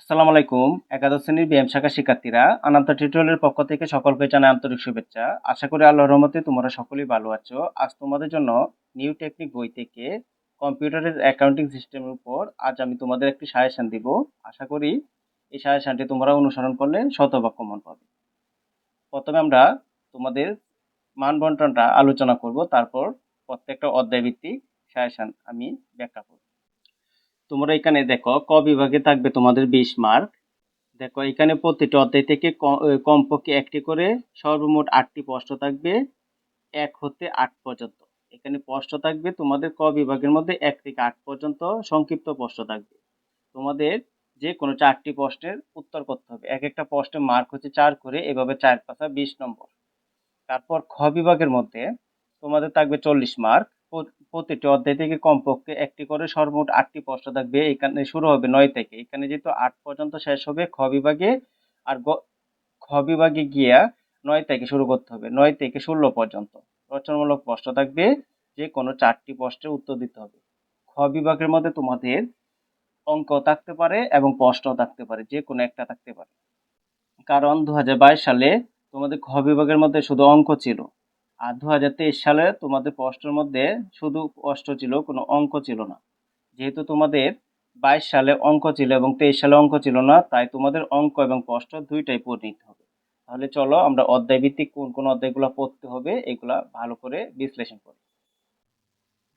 আসসালামু আলাইকুম, একাদশ শ্রেণির বিএম শাখা শিক্ষার্থীরা আনন্দ টিউটোরিয়ালের পক্ষ থেকে সকলকে জানাই আন্তরিক শুভেচ্ছা। আশা করি আল্লাহর রহমতে তোমরা সকলেই ভালো আছো। আজ তোমাদের জন্য নিউ টেকনিক বই থেকে কম্পিউটারের অ্যাকাউন্টিং সিস্টেমের উপর আজ আমি তোমাদের একটি সাজেশন দিব। আশা করি এই সাজেশনটি তোমরা অনুসরণ করলে শতভাগ কমন পাবে। প্রথমে আমরা তোমাদের মান বন্টনটা আলোচনা করব, তারপর প্রত্যেকটা অধ্যায় ভিত্তিক সাজেশন আমি ব্যাখ্যা করব। তোমরা এখানে দেখো, ক বিভাগে থাকবে তোমাদের বিশ মার্ক দেখো, এখানে প্রতিটি অধ্যায় থেকে কমপক্ষে একটি করে সর্বমোট আটটি প্রশ্ন থাকবে, এক হতে আট পর্যন্ত। এখানে প্রশ্ন থাকবে তোমাদের ক বিভাগের মধ্যে এক থেকে আট পর্যন্ত সংক্ষিপ্ত প্রশ্ন থাকবে। তোমাদের যে কোনো চারটি প্রশ্নের উত্তর করতে হবে। এক একটা প্রশ্নের মার্ক হচ্ছে চার করে, এভাবে চার পাঁচা বিশ নম্বর। তারপর খ বিভাগের মধ্যে তোমাদের থাকবে চল্লিশ মার্ক প্রতিটি অধ্যায় থেকে কমপক্ষে একটি করে সর্বমোট আটটি প্রশ্ন থাকবে। এখানে শুরু হবে নয় থেকে। এখানে যেহেতু আট পর্যন্ত শেষ হবে, খ বিভাগে আর খ বিভাগে গিয়া নয় থেকে শুরু করতে হবে। নয় থেকে ষোলো পর্যন্ত। রচনামূলক প্রশ্ন থাকবে, যে কোনো চারটি প্রশ্নের উত্তর দিতে হবে। খ বিভাগের মধ্যে তোমাদের অঙ্ক থাকতে পারে এবং প্রশ্ন থাকতে পারে, যে কোনো একটা থাকতে পারে। কারণ দু হাজার বাইশ সালে তোমাদের খ বিভাগের মধ্যে শুধু অঙ্ক ছিল। আর দু হাজার তেইশ সালে তোমাদের প্রশ্নের মধ্যে শুধু প্রশ্ন ছিল, কোনো অঙ্ক ছিল না। যেহেতু তোমাদের বাইশ সালে অঙ্ক ছিল এবং তেইশ সালে অঙ্ক ছিল না, তাই তোমাদের অঙ্ক এবং প্রশ্ন দুইটাই পড়ে নিতে হবে। তাহলে চলো আমরা অধ্যায় ভিত্তিক কোন কোন অধ্যায়গুলো পড়তে হবে, এগুলা ভালো করে বিশ্লেষণ করি।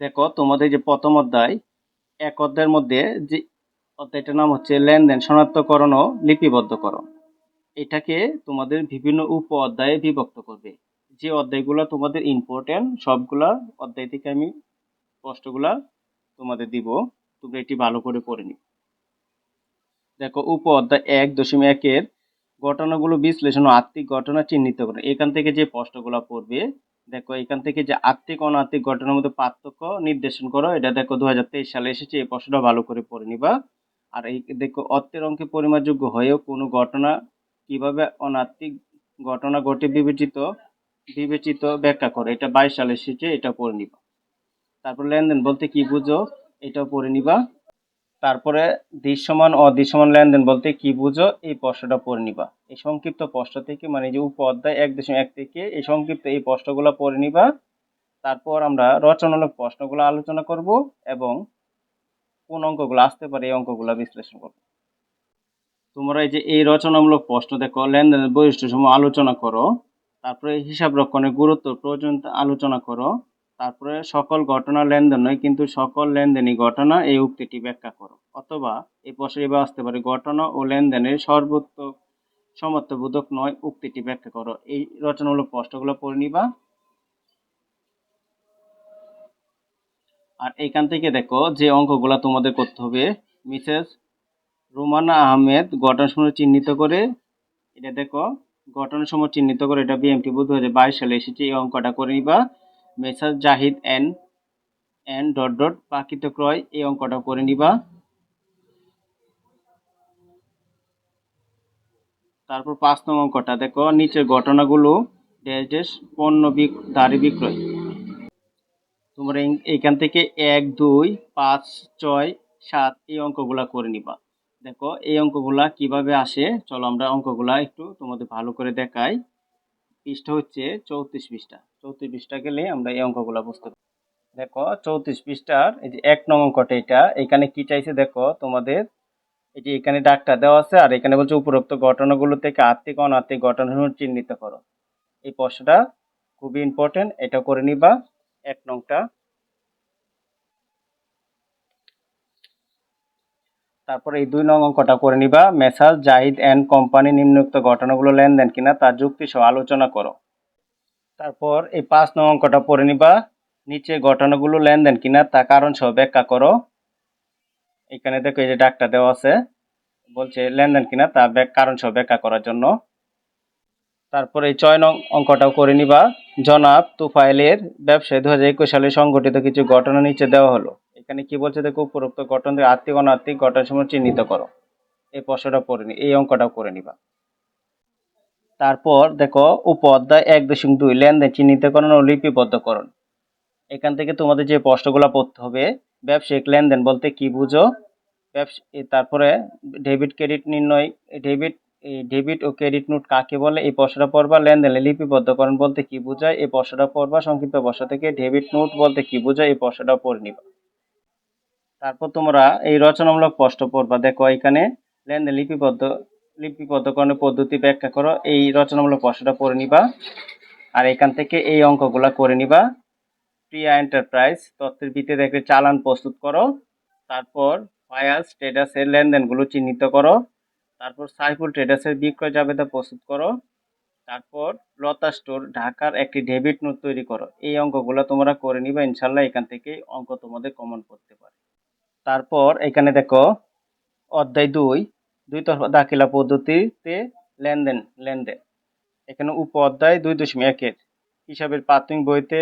দেখো, তোমাদের যে প্রথম অধ্যায়, এক অধ্যায়ের মধ্যে যে অধ্যায়টার নাম হচ্ছে লেনদেন শনাক্তকরণ ও লিপিবদ্ধকরণ। এটাকে তোমাদের বিভিন্ন উপ অধ্যায়ে বিভক্ত করবে। যে অধ্যায়গুলো তোমাদের ইম্পর্টেন্ট সবগুলা অধ্যায় থেকে আমি প্রশ্নগুলা তোমাদের দিব। তোমরা এটি ভালো করে পড়ে নিও। দেখো, উপ অধ্যায় এক দশমিক একের ঘটনাগুলো বিশ্লেষণ আর্থিক ঘটনা চিহ্নিত করে এখান থেকে যে প্রশ্নগুলো পড়বে, দেখো, এখান থেকে যে আর্থিক ও অনার্থিক ঘটনার মধ্যে পার্থক্য নির্দেশন করো। এটা দেখো দু হাজার তেইশ সালে এসেছে, এই প্রশ্নটা ভালো করে পড়ে নিবা। আর এই দেখো, অর্থের অঙ্কে পরিমাপযোগ্য হয়েও কোনো ঘটনা কীভাবে অনার্থিক ঘটনা ঘটে বিবেচিত বিবেচিত ব্যাখ্যা করে, এটা বাইশ সালে এসেছে এটা পড়ে নিবা। তারপর লেনদেন বলতে কি বুঝো, এটাও পড়ে নিবা। তারপরে দৃশ্যমান, অদৃশ্যমান লেনদেন বলতে কি বুঝো, এই প্রশ্নটা পড়ে নিবা। এই সংক্ষিপ্ত প্রশ্ন থেকে মানে যে উপ অধ্যায় এক দশমিক এক থেকে, এই সংক্ষিপ্ত এই প্রশ্নগুলো পড়ে নিবা। তারপর আমরা রচনামূলক প্রশ্নগুলো আলোচনা করব এবং কোন অঙ্কগুলো আসতে পারে, এই অঙ্কগুলো বিশ্লেষণ করব। তোমরা এই যে এই রচনামূলক প্রশ্ন দেখো, লেনদেনের বৈশিষ্ট্য সমূহ আলোচনা করো। তারপরে হিসাব রক্ষণের গুরুত্ব প্রয়োজন আলোচনা করো। তারপরে সকল ঘটনা লেনদেন নয়, কিন্তু সকল লেনদেনই ঘটনা এই উক্তিটি ব্যাখ্যা করো। অথবা এই প্রশ্ন এবার আসতে পারে, ঘটনা ও লেনদেনের সর্বোচ্চ সমর্থবোধক নয় উক্তিটি ব্যাখ্যা করো। এই রচনামূলক প্রশ্নগুলো পড়ে নিবা। আর এইখান থেকে দেখো যে অঙ্কগুলো তোমাদের করতে হবে। মিসেস রুমানা আহমেদ ঘটনাসমূহ চিহ্নিত করে, এটা দেখো ঘটনাসমূহ চিহ্নিত করে এটা বিএমটি দু হাজার বাইশ সালে এসেছে। এই অঙ্কটা করে নিবা। Messrs Zahid N N dot dot প্রাকৃত ক্রয়, এই অঙ্কটা করে নিবা। তারপর পাঁচ নং অঙ্কটা, দেখো, নিচের ঘটনাগুলো, ড্যাশ ড্যাশ, পণ্য দাঁড়ি বিক্রয়। তোমরা এইখান থেকে এক, দুই, পাঁচ, ছয়, সাত, এই অঙ্কগুলা করে নিবা। দেখো, এই অঙ্কগুলা কীভাবে আসে? চলো আমরা অঙ্কগুলা একটু তোমাদের ভালো করে দেখাই। পৃষ্ঠা হচ্ছে চৌত্রিশ পৃষ্ঠা। চৌত্রিশ পৃষ্ঠা গেলে আমরা এই অঙ্কগুলা বুঝতে পারি দেখো, চৌত্রিশ পৃষ্ঠার এই যে এক নং অঙ্কটা এটা, এখানে কি চাইছে দেখো তোমাদের? এই যে এখানে ডাকটা দেওয়া আছে আর এখানে বলছে উপরোক্ত ঘটনাগুলো থেকে আর্থিক অনার্থিক ঘটনাসমূহ চিহ্নিত করো। এই প্রশ্নটা খুবই ইম্পর্টেন্ট এটা করে নিবা। এক নংটা তারপরে এই দুই নং অঙ্কটা করে নিবা। মেসাজ, জাহিদ অ্যান্ড কোম্পানি, নিম্নোক্ত ঘটনাগুলো লেনদেন কিনা তার যুক্তি সহ আলোচনা করো। তারপর এই পাঁচ নং অঙ্কটা পড়ে নিবা। নিচে ঘটনাগুলো লেনদেন কিনা, তা কারণ সহ ব্যাখ্যা করো। এখানে দেখো এই যে ডাকটা দেওয়া আছে। বলছে লেনদেন কিনা, তা কারণ সহ ব্যাখ্যা করার জন্য। তারপরে এই ছয় নং অঙ্কটাও করে নিবা। জনাব তুফাইলের ব্যবসায় দু হাজার একুশ সালে সংঘটিত কিছু ঘটনা নিচে দেওয়া হলো। এখানে কি বলছে দেখো, উপরোক্ত থেকে আর্থিক অনার্থিক ঘটনাসমূহ চিহ্নিত করো। এই প্রশ্নটা পড়ে নি, এই অঙ্কটাও করে নিবা। তারপর দেখো উপ অধ্যায় এক দশমিক দুই, লেনদেন চিহ্নিতকরণ ও লিপিবদ্ধকরণ। এখান থেকে তোমাদের যে প্রশ্নগুলো পড়তে হবে, ব্যবসায়িক লেনদেন বলতে কি বুঝো? তারপরে ডেবিট, ক্রেডিট নির্ণয় ডেবিট ডেবিট ও ক্রেডিট নোট কাকে বলে? এই প্রশ্নটা পড়বা, লেনদেনে লিপিবদ্ধকরণ বলতে কি বোঝায়? এই প্রশ্নটা পড়বা, সংক্ষিপ্ত বর্ষা থেকে ডেবিট নোট বলতে কি বোঝায়? এই প্রশ্নটা পড়ে নিবা। তারপর তোমরা এই রচনামূলক প্রশ্ন পড়বা। দেখো, এখানে লেনদেন লিপিবদ্ধ, লিপিবদ্ধকরণের পদ্ধতি ব্যাখ্যা করো। এই রচনামূলক প্রশ্নটা পড়ে নিবা আর এখান থেকে এই অঙ্কগুলো করে নিবা। প্রিয়া এন্টারপ্রাইজ, তথ্যের ভিত্তিতে একটি চালান প্রস্তুত করো। তারপর ফায়াস ট্রেডার্সের লেনদেনগুলো চিহ্নিত করো। তারপর সাইফুল ট্রেডার্সের বিক্রয় জাবেদা প্রস্তুত করো। তারপর লতা স্টোর ঢাকার একটি ডেবিট নোট তৈরি করো। এই অঙ্কগুলো তোমরা করে নিবা। ইনশাল্লাহ এখান থেকে অঙ্ক তোমাদের কমন করতে পারে। তারপর এখানে দেখো, অধ্যায় দুই দুই তরফা দাখিলা পদ্ধতিতে লেনদেন লেনদেন। এখানে উপ অধ্যায় দুই দশমিক একের হিসাবের প্রাথমিক বইতে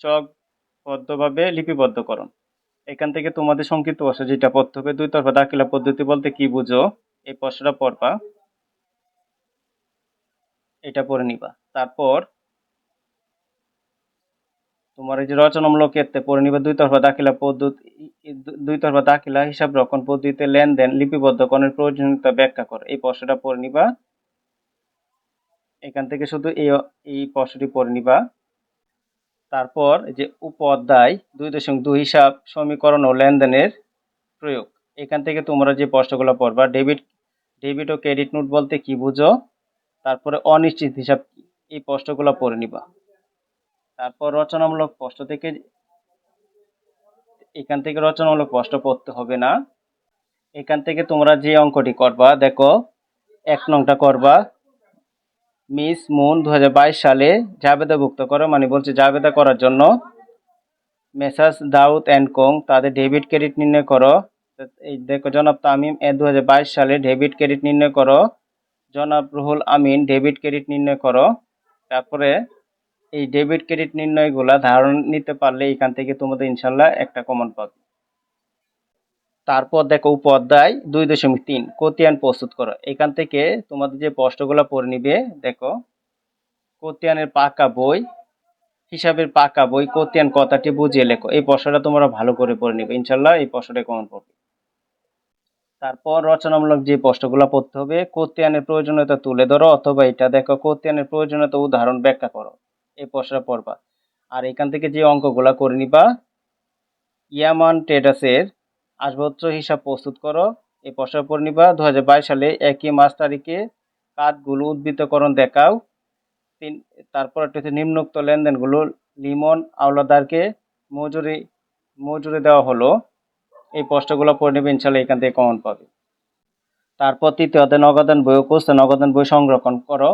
চকবদ্ধভাবে লিপিবদ্ধকরণ। এখান থেকে তোমাদের সংক্ষিপ্ত ভাষা যেটা পড়তে হবে, দুই তরফা দাখিলা পদ্ধতি বলতে কি বুঝো? এই প্রশ্নটা পড়বা। এটা পড়ে নিবা। তারপর তোমার এই যে রচনামূলক ক্ষেত্রে পড়ে নিবা দুই তরফা দাখিলা পদ্ধতি দুই তরফা দাখিলা হিসাব রক্ষণ পদ্ধতিতে লেনদেন লিপিবদ্ধকরণের প্রয়োজনীয়তা ব্যাখ্যা করো। এই প্রশ্নটা পড়ে নিবা। এখান থেকে শুধু এই এই প্রশ্নটি পড়ে নিবা। তারপর যে উপ অধ্যায় দুই দশমিক দুই হিসাব, সমীকরণ ও লেনদেনের প্রয়োগ। এখান থেকে তোমরা যে প্রশ্নগুলো পড়বা, ডেবিট ডেবিট ও ক্রেডিট নোট বলতে কি বুঝো? তারপরে অনিশ্চিত হিসাব কি? এই প্রশ্নগুলো পড়ে নিবা। তারপর রচনামূলক প্রশ্ন থেকে এখান থেকে রচনামূলক প্রশ্ন পড়তে হবে না। এখান থেকে তোমরা যে অঙ্কটি করবা, দেখো, এক নংটা করবা। মিস মুন দু হাজার বাইশ সালে জাবেদাভুক্ত করো মানে বলছে জাবেদা করার জন্য। মেসার্স দাউদ অ্যান্ড কোং, তাদের ডেবিট ক্রেডিট নির্ণয় করো। এই দেখো, জনাব তামিম এ দুই হাজার বাইশ সালে ডেবিট ক্রেডিট নির্ণয় করো। জনাব রুহুল আমিন ডেবিট ক্রেডিট নির্ণয় করো। তারপরে এই ডেবিট ক্রেডিট নির্ণয়গুলা ধারণ নিতে পারলে এখান থেকে তোমাদের ইনশাল্লাহ একটা কমন পাবে। তারপর দেখো উপ অধ্যায় দুই দশমিক তিন, কোতিয়ান প্রস্তুত করো। এখান থেকে তোমাদের যে প্রশ্নগুলো পড়ে নিবে, দেখো, কোতিয়ানের পাকা বই, হিসাবের পাকা বই, কোতিয়ান কথাটি বুঝিয়ে লেখো। এই প্রশ্নটা তোমরা ভালো করে পড়ে নিবে, ইনশাল্লাহ এই প্রশ্নটা কমন পড়বে। তারপর রচনামূলক যে প্রশ্নগুলো পড়তে হবে, কোতিয়ানের প্রয়োজনীয়তা তুলে ধরো অথবা এটা দেখো কোতিয়ানের প্রয়োজনীয়তা উদাহরণ ব্যাখ্যা করো। এই প্রশ্নটা পড়বা আর এখান থেকে যে অঙ্কগুলা করে নিবা, ইয়ামান ট্রেডার্সের আসবাবপত্র হিসাব প্রস্তুত করো। এই প্রশ্নটা পড়ে নিবা দু হাজার বাইশ সালে একই মাস তারিখে কাজগুলো উদ্বৃত্তকরণ দেখাও। তিন তারপর একটা হচ্ছে নিম্নোক্ত লেনদেনগুলো লিমন আওলাদারকে মজুরি মজুরি দেওয়া হলো। এই প্রশ্নগুলো পড়ে নেবে ইনশাল্লাহ এখান থেকে কমন পাবে। তারপর তৃতীয়তে নগদান বই কোর্সে নগদান বই সংরক্ষণ করো।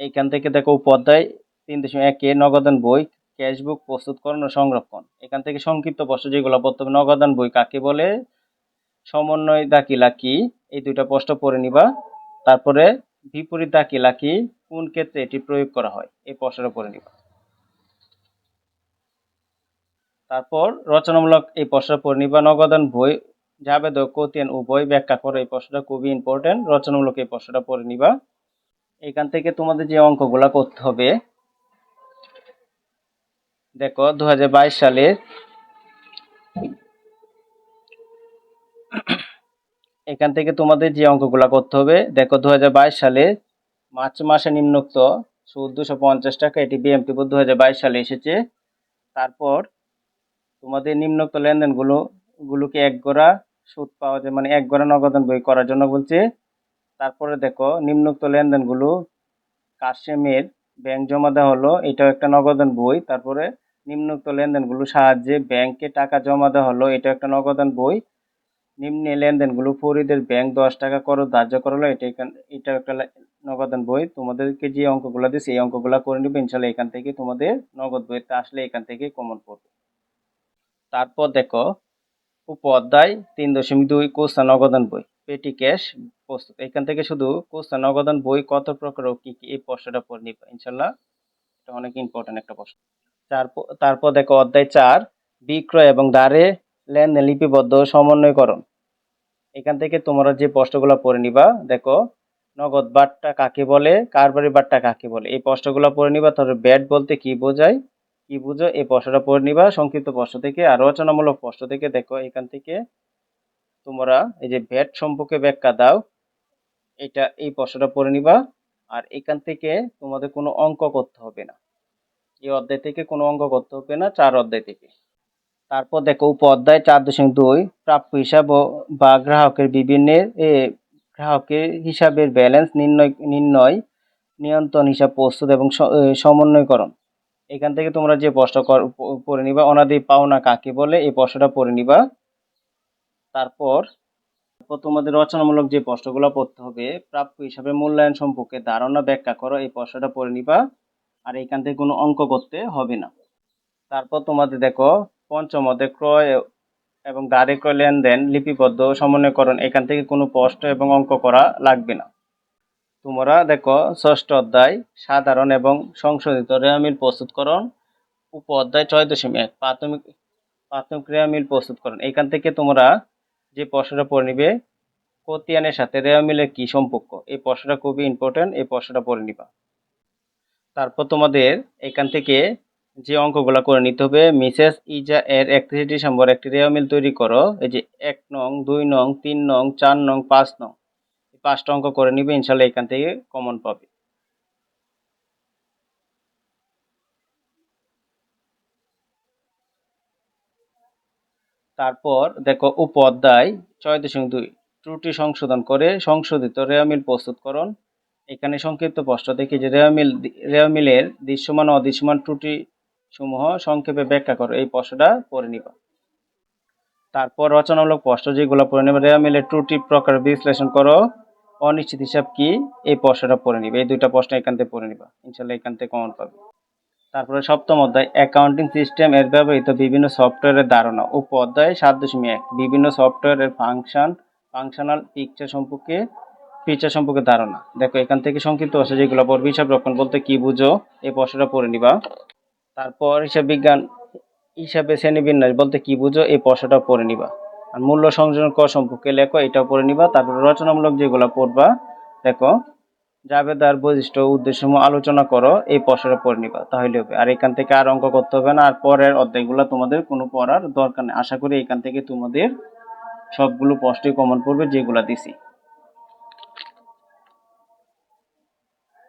এইখান থেকে দেখো উপাধ্যায় তিন দশমিক একে নগদান বই, ক্যাশবুক, প্রস্তুতকরণ ও সংরক্ষণ। এখান থেকে সংক্ষিপ্ত প্রশ্ন যেগুলো হবে নগদান বই কাকে বলে, সমন্বয় দাকিলা কি এই দুইটা প্রশ্ন পড়ে নিবা। তারপরে বিপরীত দাকিলা কি কোন ক্ষেত্রে এটি প্রয়োগ করা হয়, এই প্রশ্নটা পড়ে নিবা। তারপর রচনামূলক এই প্রশ্নটা পড়ে নিবা, নগদান বই জাবেদ ও কোতিয়ান, উভয় ব্যাখ্যা করো, এই প্রশ্নটা খুবই ইম্পর্টেন্ট রচনামূলক এই প্রশ্নটা পড়ে নিবা। এখান থেকে তোমাদের যে অঙ্কগুলা করতে হবে দেখো দু হাজার বাইশ সালে এখান থেকে তোমাদের যে অঙ্কগুলো করতে হবে, দেখো দু হাজার বাইশ সালে মার্চ মাসে নিম্নোক্ত চৌদ্দশো পঞ্চাশ টাকা এটি বিএমপি দু সালে এসেছে। তারপর তোমাদের নিম্নোক্ত লেনদেনগুলো, গুলোকে এক গোড়া সুদ পাওয়া যায় মানে এক গোড়া নগদান বই করার জন্য বলছে। তারপরে দেখো, নিম্নোক্ত লেনদেনগুলো কাশেমের ব্যাংক জমা দেওয়া হলো, এটাও একটা নগদান বই তারপরে নিম্নোক্ত লেনদেনগুলো সাহায্যে ব্যাংকে টাকা জমা দেওয়া হলো। এটা একটা নগদান বই। নিম্নে লেনদেনগুলো ফরিদের ব্যাংক দশ টাকা করো, ধার্য করল। এটা এখান এটা একটা নগদান বই। তোমাদেরকে যে অঙ্কগুলো দিচ্ছে এই অঙ্কগুলো করে নিবে। ইনশাল্লাহ এখান থেকে তোমাদের নগদ বইতে আসলে এখান থেকে কমন পড়বে। তারপর দেখো উপ অধ্যায় তিন দশমিক দুই কোস্তা নগদান বই। পেটি ক্যাশ প্রস্তুত। এখান থেকে শুধু কোস্তা নগদান বই কত প্রকার ও কি কি এই প্রশ্নটা পড়ে নিবে। ইনশাল্লাহ এটা অনেক ইম্পর্টেন্ট একটা প্রশ্ন। তারপর দেখো অধ্যায় চার, বিক্রয় এবং দ্বারে লেনদেন লিপিবদ্ধ সমন্বয়করণ। এখান থেকে তোমরা যে প্রশ্নগুলো পড়ে নিবা, দেখো, নগদ বাট্টা কাকে বলে, কারবারি বাট্টা কাকে বলে? এই প্রশ্নগুলো পড়ে নিবা তাহলে ব্যাট বলতে কি বোঝায়, কি বুঝো, এই প্রশ্নটা পড়ে নিবা। সংক্ষিপ্ত প্রশ্ন থেকে আর রচনামূলক প্রশ্ন থেকে দেখো, এখান থেকে তোমরা এই যে ভ্যাট সম্পর্কে ব্যাখ্যা দাও, এটা এই প্রশ্নটা পড়ে নিবা। আর এখান থেকে তোমাদের কোনো অঙ্ক করতে হবে না। এই অধ্যায় থেকে কোনো অঙ্ক করতে হবে না, চার অধ্যায় থেকে। তারপর দেখো উপ অধ্যায় চার দশমিক দুই, প্রাপ্য হিসাব বা গ্রাহকের বিভিন্ন গ্রাহকের হিসাবের ব্যালেন্স, নির্ণয় নির্ণয়, নিয়ন্ত্রণ হিসাব প্রস্তুত এবং সমন্বয়করণ। এখান থেকে তোমরা যে প্রশ্ন পড়ে নিবা, অনাদি পাওনা কাকে বলে, এই প্রশ্নটা পড়ে নিবা। তারপর তারপর তোমাদের রচনামূলক যে প্রশ্নগুলো পড়তে হবে, প্রাপ্য হিসাবে মূল্যায়ন সম্পর্কে ধারণা ব্যাখ্যা করো, এই প্রশ্নটা পড়ে নিবা। আর এখান থেকে কোনো অঙ্ক করতে হবে না। তারপর তোমাদের দেখো, পঞ্চম অধ্যায়, ক্রয় এবং গাড়ি ক্রয় লেনদেন, লিপিবদ্ধ, সমন্বয়করণ, এখান থেকে কোনো প্রশ্ন এবং অঙ্ক করা লাগবে না। তোমরা দেখো, ষষ্ঠ অধ্যায়, সাধারণ এবং সংশোধিত রেয়ামিল প্রস্তুতকরণ, উপ অধ্যায়, ছয় দশমিক এক, প্রাথমিক প্রাথমিক রেয়ামিল প্রস্তুতকরণ। এখান থেকে তোমরা যে প্রশ্নটা পড়ে নিবে, কোতিয়ানের সাথে রেয়ামিলের কি সম্পর্ক? এই প্রশ্নটা খুবই ইম্পর্টেন্ট এই প্রশ্নটা পড়ে নিবা। তারপর তোমাদের এখান থেকে যে অঙ্কগুলো করে নিতে হবে, মিসেস ইজা এর একত্রিশ ডিসেম্বর একটি রেয়ামিল তৈরি করো। এই যে এক নং, দুই নং, তিন নং, চার নং, পাঁচ নং পাঁচটা অঙ্ক করে নিবে, ইনশাল্লাহ এখান থেকে কমন পাবে। তারপর দেখো উপ অধ্যায় ছয় দশমিক দুই, ত্রুটি সংশোধন করে সংশোধিত রেয়ামিল প্রস্তুতকরণ এখানে সংক্ষিপ্ত প্রশ্ন দেখি যে রেয়ামিল রেয়ামিলের দৃশ্যমান অদৃশ্যমান ত্রুটি সমূহ সংক্ষেপে ব্যাখ্যা করো। এই প্রশ্নটা পড়ে নিবা। তারপর রচনামূলক প্রশ্ন যেগুলো পড়ে নেবে রেয়ামিলের ত্রুটি প্রকার বিশ্লেষণ করো। অনিশ্চিত হিসাব কি? এই প্রশ্নটা পড়ে নিবে। এই দুইটা প্রশ্ন এখান থেকে পড়ে নিবা। ইনশাল্লাহ এখান থেকে কমন পাবে। তারপরে সপ্তম অধ্যায় অ্যাকাউন্টিং সিস্টেম এর ব্যবহৃত বিভিন্ন সফটওয়্যারের ধারণা। উপ অধ্যায়, সাত দশমিক এক। বিভিন্ন সফটওয়্যারের ফাংশন ফাংশনাল পিকচার সম্পর্কে ফিচার সম্পর্কে ধারণা। দেখো, এখান থেকে সংক্ষিপ্ত ভাষা যেগুলো পড়বে। হিসাব রক্ষণ বলতে কি বুঝো? এই প্রশ্নটা পড়ে নিবা। তারপর হিসাব বিজ্ঞান, হিসাবে শ্রেণীবিন্যাস বলতে কি বুঝো? এই প্রশ্নটা পড়ে নিবা। আর মূল্য সংযোজন কর সম্পর্কে লেখো, এটাও পড়ে নিবা। তারপরে রচনামূলক যেগুলো পড়বা, দেখো জাবেদার বৈশিষ্ট্য উদ্দেশ্যসমূহ আলোচনা করো, এই প্রশ্নটা পড়ে নিবা, তাহলে হবে। আর এখান থেকে আর অঙ্ক করতে হবে না। আর পরের অধ্যায়গুলো তোমাদের কোনো পড়ার দরকার নেই। আশা করি এখান থেকে তোমাদের সবগুলো প্রশ্নই কমন পড়বে যেগুলো দিছি।